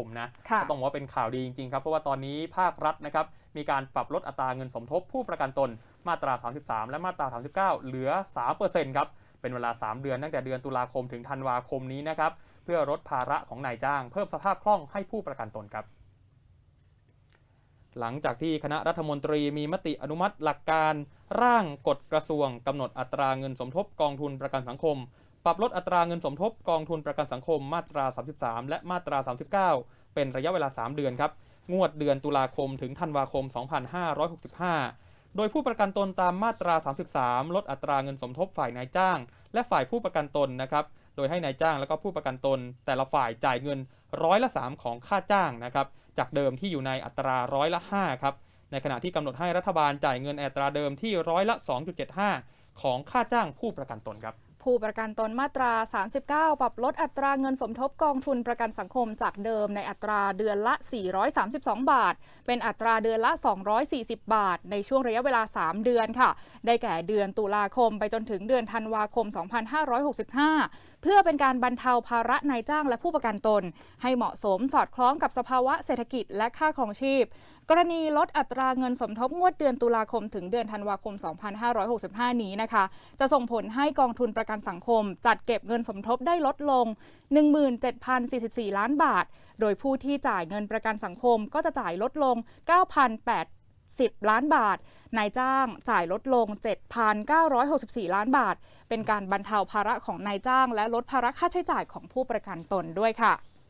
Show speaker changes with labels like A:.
A: ผมนะ
B: ค่ะ
A: ก็ต้องบอกว่าเป็นข่าวดีจริงๆครับ เพราะว่าตอนนี้ภาครัฐนะครับมีการปรับลดอัตราเงินสมทบผู้ประกันตนมาตรา 33 และมาตรา 39 เหลือ 3%ครับ เป็นเวลา 3 เดือนตั้งแต่เดือนตุลาคมถึงธันวาคมนี้นะครับ เพื่อลดภาระของนายจ้าง เพิ่มสภาพคล่องให้ผู้ประกันตนครับ หลังจากที่คณะรัฐมนตรีมีมติอนุมัติหลักการ ร่างกฎกระทรวงกำหนดอัตราเงินสมทบกองทุนประกันสังคม ปรับลดอัตราเงินสมทบกองทุนประกันสังคมมาตรา 33 และมาตรา 39 เป็นระยะเวลา 3 เดือนครับ งวดเดือนตุลาคมถึงธันวาคม 2565 โดยผู้ประกันตนตามมาตรา 33 ลดอัตราเงินสมทบฝ่ายนายจ้าง และฝ่ายผู้ประกันตนนะครับ โดยให้นายจ้างและก็ผู้ประกันตน แต่ละฝ่ายจ่ายเงินร้อยละ 3 ของค่าจ้างนะครับ จากเดิมที่อยู่ในอัตราร้อยละ 5 ครับ ในขณะที่กำหนดให้รัฐบาลจ่ายเงินอัตราเดิมที่ร้อยละ 2.75 ของค่าจ้างผู้ประกันตนครับ
B: ผู้ประกันตนมาตรา 39 ปรับลดอัตราเงินสมทบกองทุนประกันสังคมจากเดิมในอัตราเดือนละ 432 บาท เป็นอัตราเดือนละ 240 บาท ในช่วงระยะเวลา 3 เดือนค่ะ ได้แก่เดือนตุลาคมไปจนถึงเดือนธันวาคม 2565 เพื่อเป็นการบรรเทาภาระนายจ้างและผู้ประกันตน ให้เหมาะสมสอดคล้องกับสภาวะเศรษฐกิจและค่าครองชีพ กรณีลดอัตราเงินสมทบงวดเดือนตุลาคมถึงเดือนธันวาคม 2565 นี้นะคะ จะส่งผลให้กองทุนประกันสังคม จัดเก็บเงินสมทบได้ลดลง 17,044 ล้านบาท โดยผู้ที่จ่ายเงินประกันสังคมก็จะจ่ายลดลง 9,810 ล้านบาท นายจ้างจ่ายลดลง 7,964 ล้านบาท เป็นการบรรเทาภาระของนายจ้าง และลดภาระค่าใช้จ่ายของผู้ประกันตนด้วยค่ะ